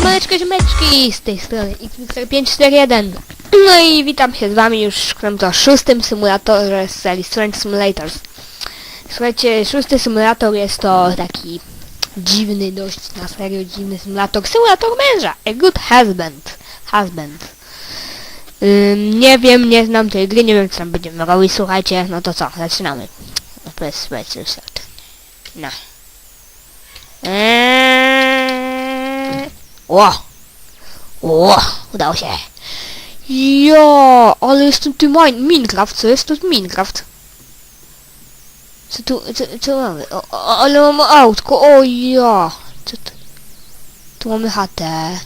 Siemaneczko, ziomeczki, z tej strony Xmixer541 No i witam się z wami już w to szóstym symulatorze z serii Strange Simulators. Słuchajcie, szósty symulator jest to taki dziwny, dość na serio dziwny symulator. Symulator męża, a good husband Husband. Ym, Nie wiem, nie znam tej gry, nie wiem co tam będziemy robić, słuchajcie, no to co, zaczynamy. Start No O! O! Udało się. Ja, ale jestem min Minecraft, co jest to Minecraft? Co tu, co, co mamy? O, ale mamy autko, o ja! Co tu? Tu mamy chatę.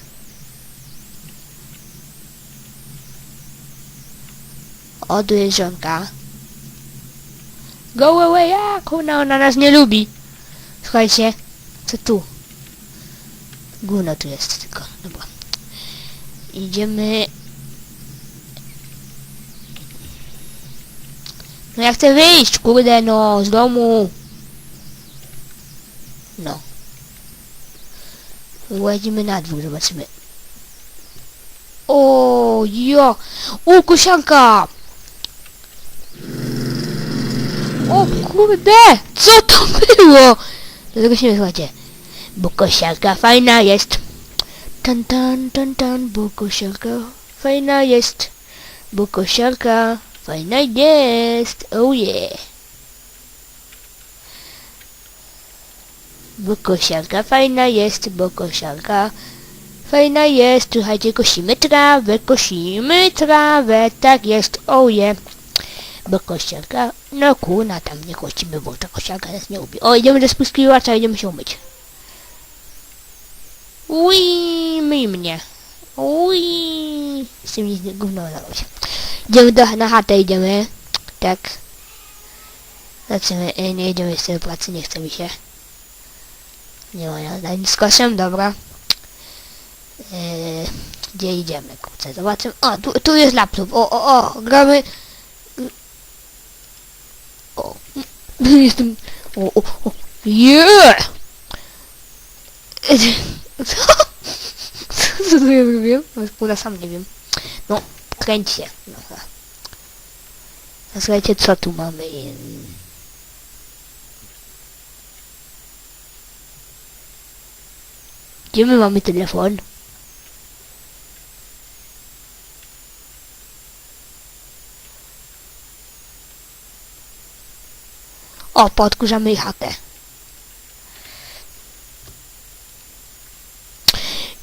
O, tu jest żonka. Go away, a kurna, ona nas nie lubi. Słuchajcie, co tu? Gówno tu jest tylko, dobra. Idziemy... No ja chcę wyjść, kurde no, z domu. No. Wyłazimy na dwór, zobaczymy. O, ja! O, kosianka! O kurde! Co to było? Dlatego się słuchajcie. Bo kosiarka fajna jest. Tan tan tan tan, bo kosiarka fajna jest. Bo kosiarka fajna jest. Oh yeah. Bo kosiarka fajna jest, bo kosiarka fajna jest. Słuchajcie, kosimy trawę, kosimy trawę, tak jest, oh yeah. Bo kosiarka, no kurna, tam nie kosimy, bo ta kosiarka nas nie lubi. O, idziemy do spryskiwacza, idziemy się umyć. Ui, myj mnie. Ui, z tym nic nie gówno udało się. Idziemy do, na chatę, idziemy. Tak. Zaczynamy, e, nie idziemy z tej pracy, nie chce mi się. Nie ma na nic z koszem, dobra. E, gdzie idziemy, kurczę, zobaczymy. O, tu, tu jest laptop, o, o, o, gramy. O, jestem, o, o, o, yeah! Co? Co tu ja zrobiłem? No, sam nie wiem. No, kręć się. No, ha. A słuchajcie, co tu mamy? Gdzie my mamy telefon? O, podkurzamy chatę.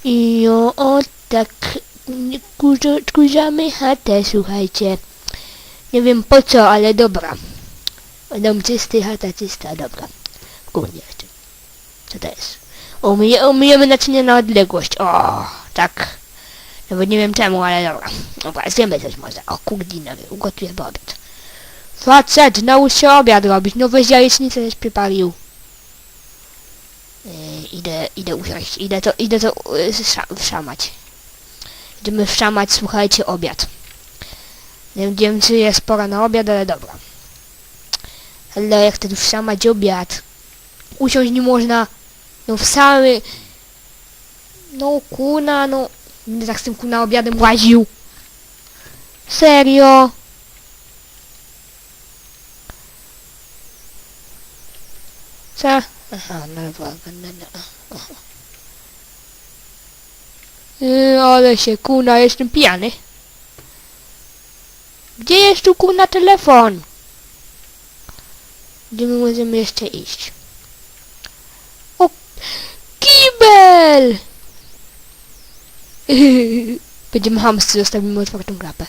I o, o tak kurzamy chatę, słuchajcie. Nie wiem po co, ale dobra. Dom czysty, chata czysta, dobra. Kurde. Co to jest? Umyje, umyjemy naczynie na odległość. O, tak. Nawet nie wiem czemu, ale dobra. Dobra, zjemy coś może. O, kurdina, ugotuję obiad. Facet, naucz się obiad robić. No weź jajecznicę też przypalił. Yy, idę, idę usiąść, idę to, idę to sza, wszamać. Idziemy wszamać, słuchajcie, obiad. Nie wiem, czy jest pora na obiad, ale dobra. Ale jak tu wszamać obiad. Usiąść nie można. No w samy... No kuna, no... Będę tak z tym kuna obiadem łaził. Serio? Co? Aha, no dobra, będę... Aha. Yy, ale się kuna, jestem pijany. Gdzie jest tu kuna telefon? Gdzie my możemy jeszcze iść? O, kibel! Będziemy hamsty, zostawimy otwartą klapę.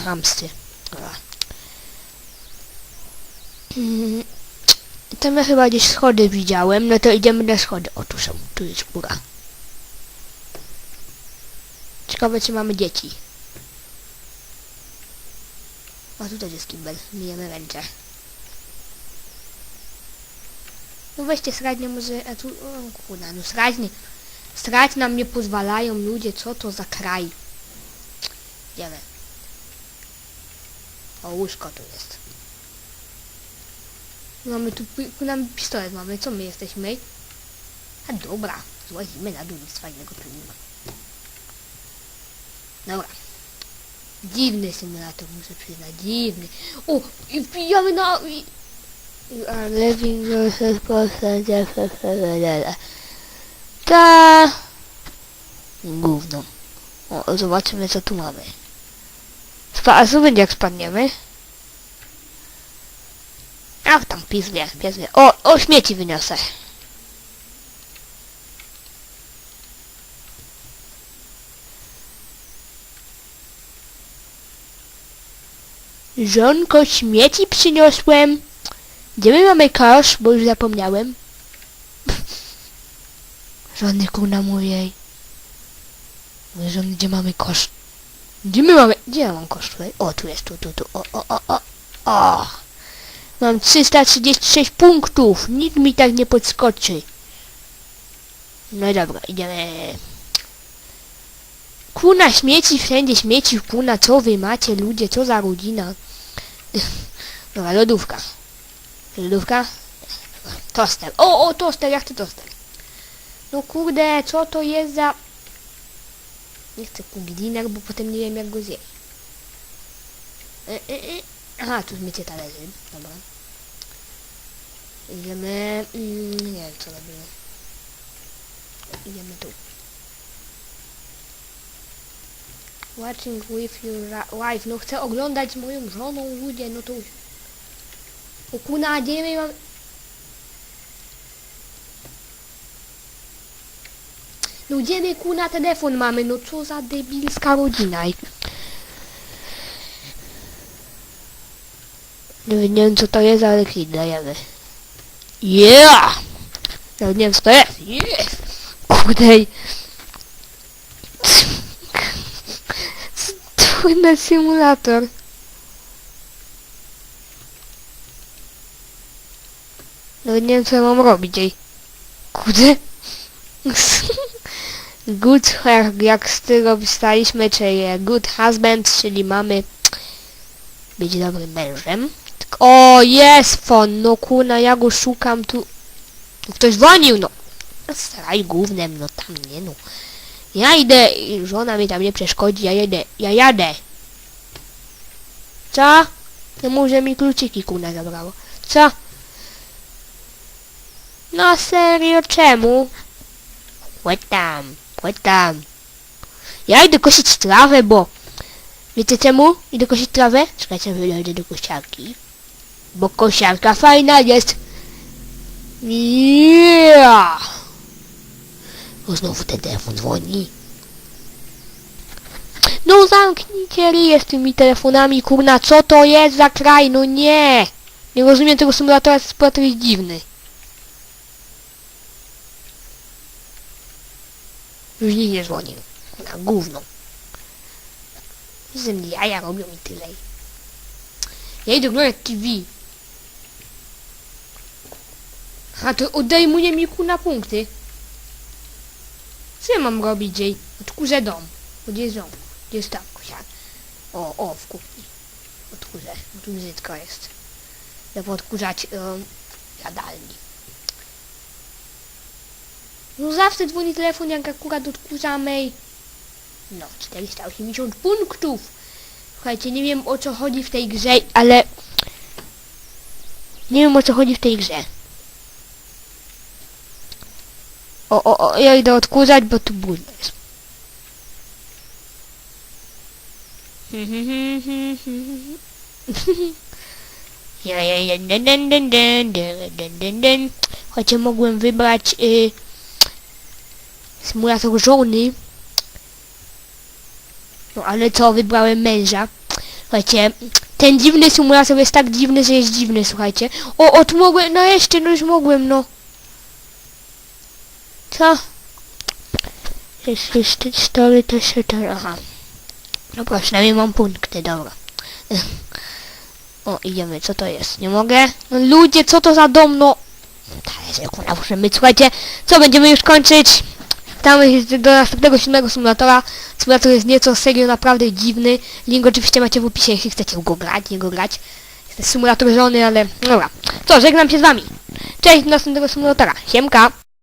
Będziemy. Dobra. Tam ja chyba gdzieś schody widziałem, no to idziemy na schody. O, tu są, tu jest góra. Ciekawe, czy mamy dzieci. O, tutaj jest kibel. Myjemy ręce. No weźcie sradnie może... A tu... O kurna, no sradnie. Srać nam nie pozwalają ludzie. Co to za kraj? Idziemy. O, łóżko tu jest. Mamy tu... Mamy pistolet mamy. Co my jesteśmy? A dobra. Złazimy na dół z fajnego filmu. Dobra. Dziwny symulator, muszę przyznać, dziwny. O, i wbijamy na... i- You are living your Ta... Gówno. O, zobaczymy co tu mamy. Spa a co będzie jak spadniemy? Ach, tam pies wie, pies wie. O, o, śmieci wyniosę. Żonko, śmieci przyniosłem. Gdzie my mamy kosz, bo już zapomniałem. Żony kuna mojej. Mówię, żony, gdzie mamy kosz? Gdzie my mamy? Gdzie ja mam kosz tutaj? O, tu jest, tu, tu, tu. O, o, o, o. o. Mam 336 punktów. Nikt mi tak nie podskoczy. No dobra, idziemy. Kuna śmieci, wszędzie śmieci, kuna, co wy macie, ludzie, co za rodzina. Dobra, lodówka. Lodówka? Toster. O, o, toster, jak to toster? No kurde, co to jest za... Nie chcę pugilinek, bo potem nie wiem jak go zjeść. E, e, e. Aha, tu zmycie talerzy. Dobra. Idziemy... Mm, nie wiem co robimy. Idziemy tu. Watching with your wife. No chcę oglądać z moją żoną ludzie, no to już. O kuna, gdzie mam... No gdzie my kuna telefon mamy? No co za debilska rodzina. Nie wiem co to jest, ale klik dajemy. Yeah! Nawet nie wiem co to jest. Yes! Kurde. Trudny symulator. No nie wiem co ja mam robić ej. Kurde. Good hair, jak z tego wstaliśmy, czyli good husband, czyli mamy być dobrym mężem. Tak, O, jest fon, no kuna, ja go szukam tu. Ktoś dzwonił, no. Straj głównym, no tam nie no. Ja idę, żona mi tam nie przeszkodzi, ja jedę, ja jadę. Co? No może mi kluczyki kuna zabrało. Co? No serio, czemu? Chodź tam. Ja idę kosić trawę, bo... Wiecie czemu? Idę kosić trawę? Czekajcie, wyjdę do kosiarki. Bo kosiarka fajna jest. Yeah! O, znowu ten telefon dzwoni. No zamknijcie ryje z tymi telefonami, kurna, co to jest za kraj? No nie! Nie rozumiem tego symulatora, symulator jest dziwny. Już nikt nie dzwonił. Na gówno. Ze mnie jaja robią i tyle. Ja idę oglądać TV. A to odejmuje mi na punkty. Co ja mam robić, Jay? Odkurzę dom. Gdzie jest dom? Gdzie jest tam kusiak? O, o, w kuchni. Odkurzę. Tu brzydko jest. Żeby odkurzać um, jadalni. No zawsze dzwoni telefon, jak akurat odkurzamy. No, 480 punktów. Słuchajcie, nie wiem o co chodzi w tej grze, ale... Nie wiem o co chodzi w tej grze. O, o, o, ja idę odkurzać, bo tu burza jest. Ja, ja, ja, den, den, den, den, den, den, den. Chociaż mogłem wybrać y, symulator żony. No ale co, wybrałem męża. Słuchajcie, ten dziwny symulator jest tak dziwny, że jest dziwny, słuchajcie. O, o, tu mogłem, no jeszcze, no już mogłem, no. Co? Jest jeszcze cztery, to się to, aha. Dobra, przynajmniej mam punkty, dobra. O, idziemy, co to jest? Nie mogę? No ludzie, co to za dom, no? Talerze, kurwa, muszę być. Słuchajcie, co, będziemy już kończyć? Tam jest do następnego silnego symulatora. Symulator jest nieco serio naprawdę dziwny. Link oczywiście macie w opisie, jeśli chcecie go grać, nie go grać. Jest to symulator żony, ale dobra. Co, żegnam się z wami. Cześć, do następnego symulatora. Siemka.